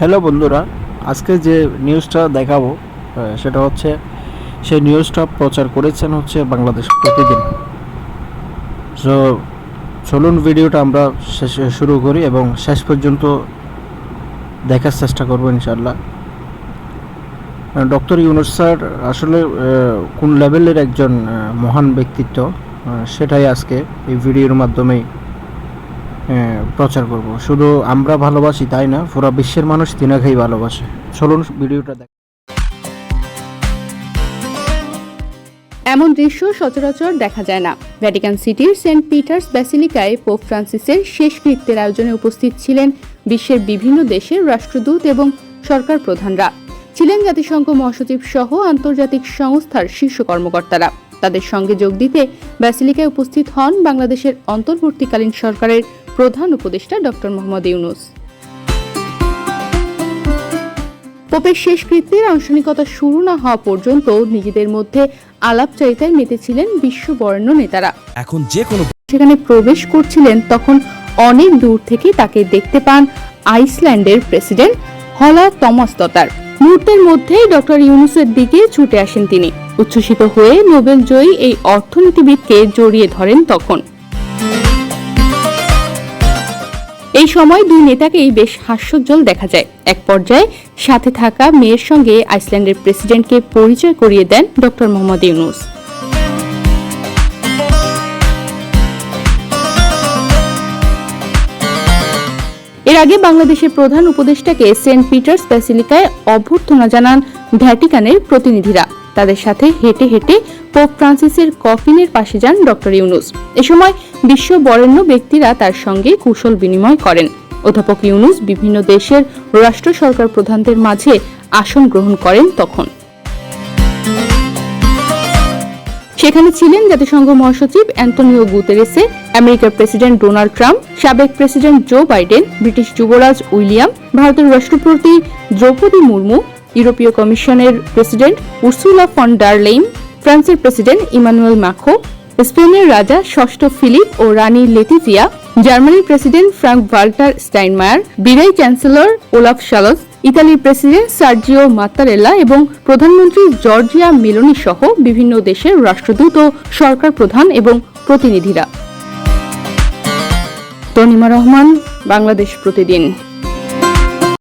Hello বন্ধুরা, আজকে যে নিউজটা দেখাবো সেটা হচ্ছে সেই নিউজটা প্রচার করেছেন হচ্ছে বাংলাদেশ প্রতিদিন। সো চলুন ভিডিওটা আমরা শেষে শুরু করি এবং শেষ পর্যন্ত দেখার চেষ্টা করব ইনশাল্লাহ ডক্টর ইউনুস স্যার আসলে কোন লেভেলের একজন মহান ব্যক্তিত্ব সেটাই আজকে এই ভিডিওর মাধ্যমেই প্রচার করব। শুধু আমরা ভালোবাসি তাই না, পুরো বিশ্বের মানুষ তিনাকেই ভালোবাসে। চলুন ভিডিওটা দেখ এমন দৃশ্য সচরাচর দেখা যায় না। ভ্যাটিকান সিটির সেন্ট পিটার্স ব্যাসিলিকায় পোপ ফ্রান্সিসের শেষকৃত্যের আয়োজনে উপস্থিত ছিলেন বিশ্বের বিভিন্ন দেশের রাষ্ট্রদূত এবং সরকার প্রধানরা। ছিলেন জাতিসংঘ মহাসচিব সহ আন্তর্জাতিক সংস্থার শীর্ষ কর্মকর্তারা। তাদের সঙ্গে যোগ দিতে ব্যাসিলিকায় উপস্থিত হন বাংলাদেশের অন্তর্বর্তীকালীন সরকারের প্রধান উপদেষ্টা ডক্টর মোহাম্মদ ইউনুস। পোপের শেষকৃত্যের আনুষ্ঠানিকতা শুরু না হওয়া পর্যন্ত নিজেদের মধ্যে আলাপচারিতায় মেতেছিলেন বিশ্ব বরেণ্য নেতারা। এখন যে কোনো সেখানে প্রবেশ করছিলেন তখন অনেক দূর থেকে তাকে দেখতে পান আইসল্যান্ডের প্রেসিডেন্ট হলা টমাস দতার মুহূর্তের মধ্যেই ডক্টর ইউনুসের দিকে ছুটে আসেন তিনি। উচ্ছ্বসিত হয়ে নোবেল জয়ী এই অর্থনীতিবিদকে জড়িয়ে ধরেন তখন। এই সময় দুই নেতাকেই বেশ হাস্যোজ্জ্বল দেখা যায়। এক পর্যায়ে সাথে থাকা মেয়ের সঙ্গে আইসল্যান্ডের প্রেসিডেন্টকে পরিচয় করিয়ে দেন ডক্টর মোহাম্মদ ইউনুস। এর আগে বাংলাদেশের প্রধান উপদেষ্টাকে সেন্ট পিটার্স ব্যাসিলিকায় অভ্যর্থনা জানান ভ্যাটিকানের প্রতিনিধিরা। তাদের সাথে হেঁটে হেঁটে পোপ ফ্রান্সিসের কফিনের পাশে যান ডক্টর ইউনুস। এ সময় বিশ্ব বরেণ্য ব্যক্তিরা তার সঙ্গে কুশল বিনিময় করেন। অধ্যাপক ইউনুস বিভিন্ন দেশের রাষ্ট্র সরকার প্রধানদের মাঝে আসন গ্রহণ করেন তখন। সেখানে ছিলেন জাতিসংঘ মহাসচিব অ্যান্টনিও গুতেরেসে, আমেরিকার প্রেসিডেন্ট ডোনাল্ড ট্রাম্প, সাবেক প্রেসিডেন্ট জো বাইডেন, ব্রিটিশ যুবরাজ উইলিয়াম, ভারতের রাষ্ট্রপতি দ্রৌপদী মুর্মু ইউরোপীয় কমিশনের president Ursula von der Leyen ফ্রান্সের প্রেসিডেন্ট ইমানুয়েল মাখো, স্পেনের রাজা ষষ্ঠ ফিলিপ ও রানী লেতিজিয়া জার্মানির প্রেসিডেন্ট ফ্রাঙ্ক ভাল্টার স্টাইনমায়ার, বিদায়ী চ্যান্সেলর ওলাফ শালস ইতালির প্রেসিডেন্ট সার্জিও মাত্তারেল্লা এবং প্রধানমন্ত্রী জর্জিয়া মেলোনি সহ বিভিন্ন দেশের রাষ্ট্রদূত ও সরকার প্রধান এবং প্রতিনিধিরা। তনিমা রহমান, বাংলাদেশ প্রতিদিন।